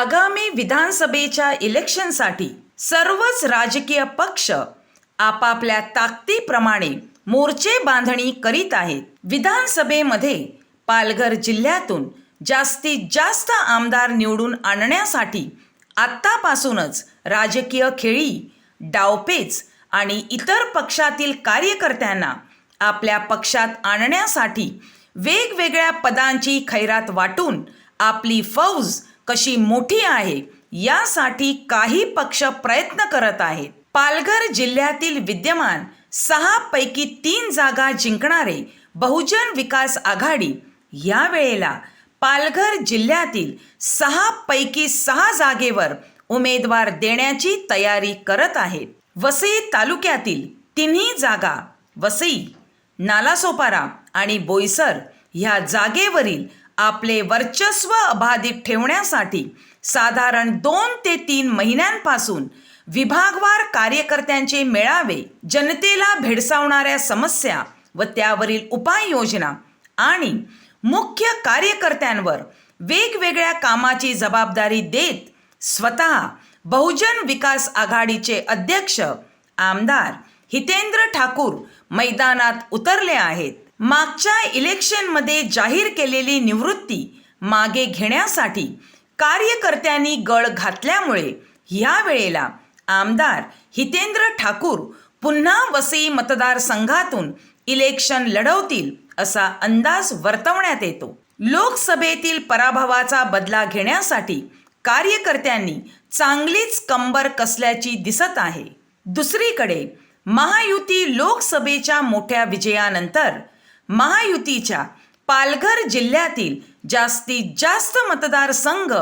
आगामी विधानसभेच्या इलेक्शनसाठी सर्वच राजकीय पक्ष आपापल्या ताकदीप्रमाणे मोर्चे बांधणी करीत आहेत. विधानसभेमध्ये पालघर जिल्ह्यातून जास्तीत जास्त आमदार निवडून आणण्यासाठी आत्तापासूनच राजकीय खेळी डावपेच आणि इतर पक्षातील कार्यकर्त्यांना आपल्या पक्षात आणण्यासाठी वेगवेगळ्या पदांची खैरात वाटून आपली फौज कशी मोठी आहे यासाठी काही पक्ष प्रयत्न करत आहेत. पालघर जिल्ह्यातील विद्यमान सहा पैकी तीन जागा जिंकणारे बहुजन विकास आघाडी या वेळेला पालघर जिल्ह्यातील सहा पैकी सहा जागेवर उमेदवार देण्याची तयारी करत आहेत. वसई तालुक्यातील तिन्ही जागा वसई नालासोपारा आणि बोईसर ह्या जागेवरील आपले वर्चस्व अबाधित ठेवण्यासाठी साधारण दोन ते तीन महिन्यांपासून विभागवार कार्यकर्त्यांचे मेळावे जनतेला भेडसावणाऱ्या समस्या व त्यावरील उपाययोजना आणि मुख्य कार्यकर्त्यांवर वेगवेगळ्या कामाची जबाबदारी देत स्वतः बहुजन विकास आघाडीचे अध्यक्ष आमदार हितेंद्र ठाकूर मैदानात उतरले आहेत. मागच्या इलेक्शनमध्ये जाहीर केलेली निवृत्ती मागे घेण्यासाठी कार्यकर्त्यांनी गळ घातल्यामुळे ह्या वेळेला आमदार हितेंद्र ठाकूर पुन्हा वसई मतदारसंघातून इलेक्शन लढवतील असा अंदाज वर्तवण्यात येतो. लोकसभेतील पराभवाचा बदला घेण्यासाठी कार्यकर्त्यांनी चांगलीच कंबर कसल्याची दिसत आहे. दुसरीकडे महायुती लोकसभेच्या मोठ्या विजयानंतर महायुतीच्या पालघर जिल्ह्यातील जास्तीत जास्त मतदारसंघ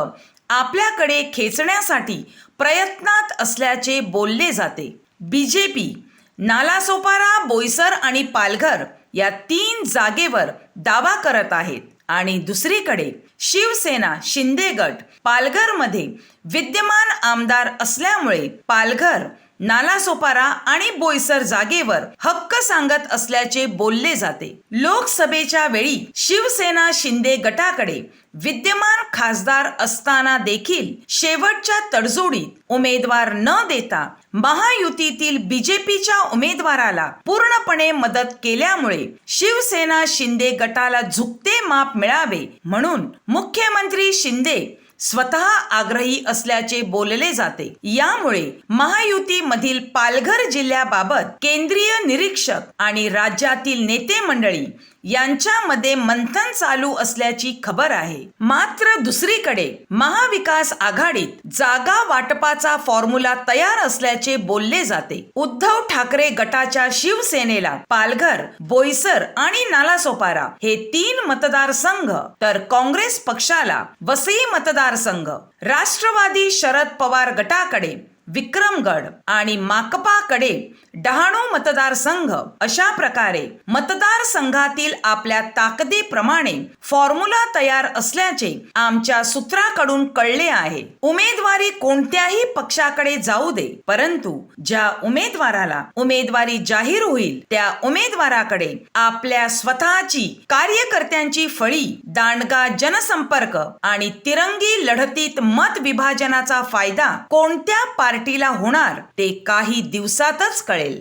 आपल्याकडे खेचण्यासाठी प्रयत्नात असल्याचे बोलले जाते. B J P Nalasopara Boisar आणि पालघर या तीन जागेवर दावा करत आहेत. आणि दुसरीकडे शिवसेना शिंदे गट पालघरमध्ये विद्यमान आमदार असल्यामुळे पालघर नालासोपारा आणि बोईसर जागेवर हक्क सांगत असल्याचे बोलले जाते. लोकसभेच्या वेळी शिवसेना शिंदे गटाकडे विद्यमान खासदार असताना देखील शेवटच्या तडजोडीत उमेदवार न देता महायुतीतील बीजेपीच्या उमेदवाराला पूर्णपणे मदत केल्यामुळे शिवसेना शिंदे गटाला झुकते माप मिळावे म्हणून मुख्यमंत्री शिंदे स्वतः आग्रही असल्याचे बोलले जाते. यामुळे महायुती मधील पालघर जिल्ह्याबाबत केंद्रीय निरीक्षक आणि राज्यातील नेते मंडळी यांच्यामध्ये मंथन चालू असल्याची खबर आहे. मात्र दुसरीकडे महाविकास आघाडीत जागा वाटपाचा फॉर्म्युला तयार असल्याचे बोलले जाते. उद्धव ठाकरे गटाच्या शिवसेनेला पालघर बोईसर आणि नालासोपारा हे तीन मतदारसंघ तर काँग्रेस पक्षाला वसई मतदारसंघ राष्ट्रवादी शरद पवार गटाकडे विक्रमगड आणि माकपाकडे डहाणू मतदारसंघ अशा प्रकारे मतदारसंघातील आपल्या ताकदीप्रमाणे फॉर्म्युला तयार असल्याचे आमच्या सूत्राकडून कळले आहे. उमेदवारी कोणत्याही पक्षाकडे जाऊ दे परंतु ज्या उमेदवाराला उमेदवारी जाहीर होईल त्या उमेदवाराकडे आपल्या स्वतःची कार्यकर्त्यांची फळी दांडगा जनसंपर्क आणि तिरंगी लढतीत मत विभाजनाचा फायदा कोणत्या पार्टीला होणार ते काही दिवसातच कळेल.